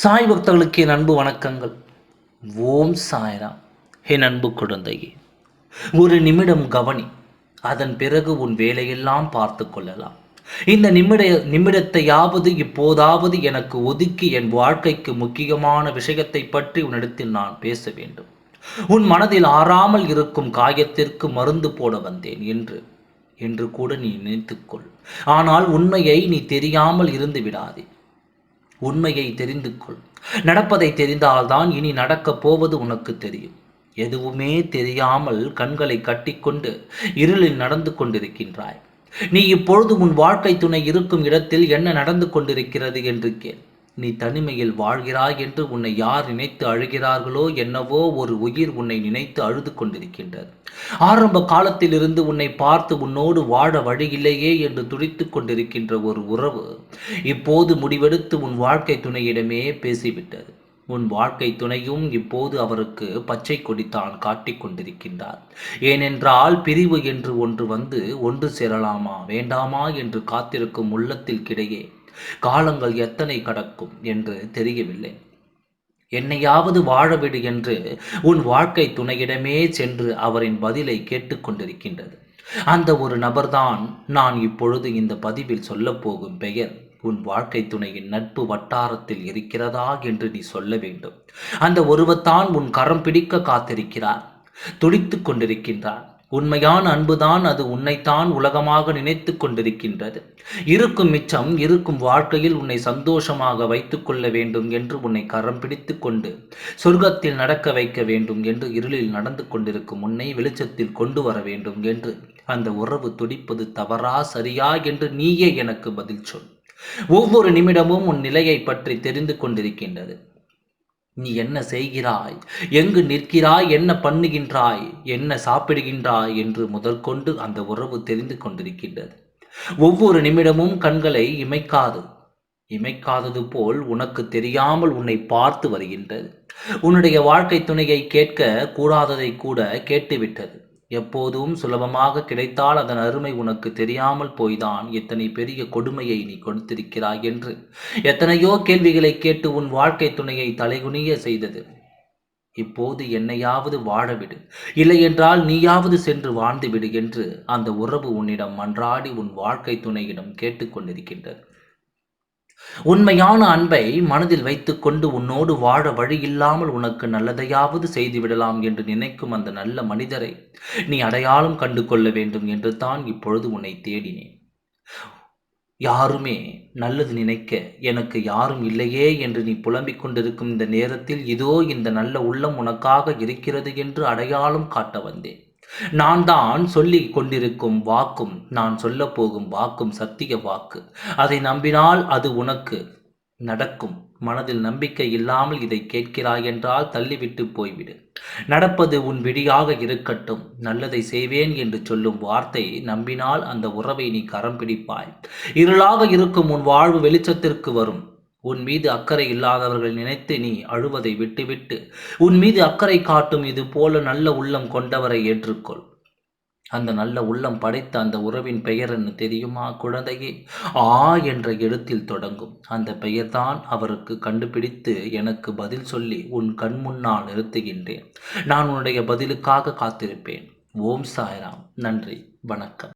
சாய் பக்தர்களுக்கு என் அன்பு வணக்கங்கள். ஓம் சாய்ராம். என் அன்பு குழந்தையே ஒரு நிமிடம் கவனி. அதன் பிறகு உன் வேலையெல்லாம் பார்த்து கொள்ளலாம். இந்த நிமிட நிமிடத்தையாவது இப்போதாவது எனக்கு ஒதுக்கி என் வாழ்க்கைக்கு முக்கியமான விஷயத்தை பற்றி உன்னிடத்தில் நான் பேச வேண்டும். உன் மனதில் ஆறாமல் இருக்கும் காயத்திற்கு மருந்து போட வந்தேன் என்று என்று கூட நீ நினைத்துக்கொள் ஆனால் உண்மையை நீ தெரியாமல் இருந்து விடாதே. உண்மையை தெரிந்து கொள் நடப்பதை தெரிந்தால்தான் இனி நடக்கப் போவது உனக்கு தெரியும். எதுவுமே தெரியாமல் கண்களை கட்டிக்கொண்டு இருளில் நடந்து கொண்டிருக்கின்றாய். நீ இப்பொழுது உன் வாழ்க்கை துணை இருக்கும் இடத்தில் என்ன நடந்து கொண்டிருக்கிறது என்று கேள். நீ தனிமையில் வாழ்கிறாய் என்று உன்னை யார் நினைத்து அழுகிறார்களோ என்னவோ ஒரு உயிர் உன்னை நினைத்து அழுது கொண்டிருக்கின்றது. ஆரம்ப காலத்திலிருந்து உன்னை பார்த்து உன்னோடு வாழ வழியில்லையே என்று துடித்து கொண்டிருக்கின்ற ஒரு உறவு இப்போது முடிவெடுத்து உன் வாழ்க்கை துணையிடமே பேசிவிட்டது. உன் வாழ்க்கை துணையும் இப்போது அவருக்கு பச்சை கொடித்தான் காட்டிக் கொண்டிருக்கின்றார். ஏனென்றால் பிரிவு என்று ஒன்று வந்து ஒன்று சேரலாமா வேண்டாமா என்று காத்திருக்கும் உள்ளத்தில் கிடையே. காலங்கள் எத்தனை கடக்கும் என்று தெரியவில்லை. என்னையாவது வாழவிடு என்று உன் வாழ்க்கை துணையிடமே சென்று அவரின் பதிலை கேட்டுக்கொண்டிருக்கின்றது. அந்த ஒரு நபர்தான் நான் இப்பொழுது இந்த பதிவில் சொல்லப்போகும் பெயர். உன் வாழ்க்கை துணையின் நட்பு வட்டாரத்தில் இருக்கிறதா என்று நீ சொல்ல வேண்டும். அந்த ஒருவத்தான் உன் கரம் பிடிக்க காத்திருக்கிறார் துடித்து கொண்டிருக்கின்றார். உண்மையான அன்புதான் அது உன்னைத்தான் உலகமாக நினைத்து கொண்டிருக்கின்றது. இருக்கும் மிச்சம் இருக்கும் வாழ்க்கையில் உன்னை சந்தோஷமாக வைத்துக்கொள்ள வேண்டும் என்று உன்னை கரம் பிடித்து கொண்டு சொர்க்கத்தில் நடக்க வைக்க வேண்டும் என்று இருளில் நடந்து கொண்டிருக்கும் உன்னை வெளிச்சத்தில் கொண்டு வர வேண்டும் என்று அந்த உறவு துடிப்பது தவறா சரியா என்று நீயே எனக்கு பதில் சொல். ஒவ்வொரு நிமிடமும் உன் நிலையை பற்றி தெரிந்து கொண்டிருக்கின்றது. நீ என்ன செய்கிறாய்? எங்கு நிற்கிறாய்? என்ன பண்ணுகின்றாய்? என்ன சாப்பிடுகின்றாய்? என்று முதற்கொண்டு அந்த உறவு தெரிந்து கொண்டிருக்கின்றது. ஒவ்வொரு நிமிடமும் கண்களை இமைக்காது. இமைக்காதது போல் உனக்கு தெரியாமல் உன்னை பார்த்து வருகின்றது. உன்னுடைய வாழ்க்கை துணையை கேட்க கூடாததை கூட கேட்டுவிட்டது. எப்போதும் சுலபமாக கிடைத்தால் அதன் அருமை உனக்கு தெரியாமல் போய்தான். எத்தனை பெரிய கொடுமையை நீ கொடுத்திருக்கிறாய் என்று. எத்தனையோ கேள்விகளை கேட்டு உன் வாழ்க்கை துணையை தலைகுனிய செய்தது. இப்போது என்னையாவது வாழவிடு. இல்லையென்றால் நீயாவது சென்று வாழ்ந்துவிடு என்று அந்த உறவு உன்னிடம் மன்றாடி உன் வாழ்க்கை துணையிடம் கேட்டுக்கொண்டிருக்கின்றது. உண்மையான அன்பை மனதில் வைத்துக்கொண்டு உன்னோடு வாழ வழி இல்லாமல் உனக்கு நல்லதையாவது செய்துவிடலாம் என்று நினைக்கும் அந்த நல்ல மனிதரை நீ அடையாளம் கண்டு கொள்ள வேண்டும் என்று தான் இப்பொழுது உன்னை தேடினேன். யாருமே நல்லது நினைக்க எனக்கு யாரும் இல்லையே என்று நீ புலம்பிக் கொண்டிருக்கும் இந்த நேரத்தில் இதோ இந்த நல்ல உள்ளம் உனக்காக இருக்கிறது என்று அடையாளம் காட்ட வந்தேன். நான் தான் சொல்லி கொண்டிருக்கும் வாக்கும் நான் சொல்ல போகும் வாக்கும் சத்திய வாக்கு. அதை நம்பினால் அது உனக்கு நடக்கும். மனதில் நம்பிக்கை இல்லாமல் இதை கேட்கிறாய் என்றால் தள்ளிவிட்டு போய்விடு. நடப்பது உன் விடியாக இருக்கட்டும். நல்லதை செய்வேன் என்று சொல்லும் வார்த்தை நம்பினால் அந்த உறவை நீ கரம் பிடிப்பாய். இருளாக இருக்கும் உன் வாழ்வு வெளிச்சத்திற்கு வரும். உன் மீது அக்கறை இல்லாதவர்கள் நினைத்து நீ அழுவதை விட்டுவிட்டு உன் மீது அக்கறை காட்டும் இது போல நல்ல உள்ளம் கொண்டவரை ஏற்றுக்கொள். அந்த நல்ல உள்ளம் படைத்த அந்த உறவின் பெயர் என்ன தெரியுமா குழந்தையே? ஆ என்ற எழுத்தில் தொடங்கும். அந்த பெயர்தான் அவருக்கு கண்டுபிடித்து எனக்கு பதில் சொல்லி உன் கண் முன்னால் நிறுத்துகின்றேன். நான் உன்னுடைய பதிலுக்காக காத்திருப்பேன். ஓம் சாய்ராம். நன்றி. வணக்கம்.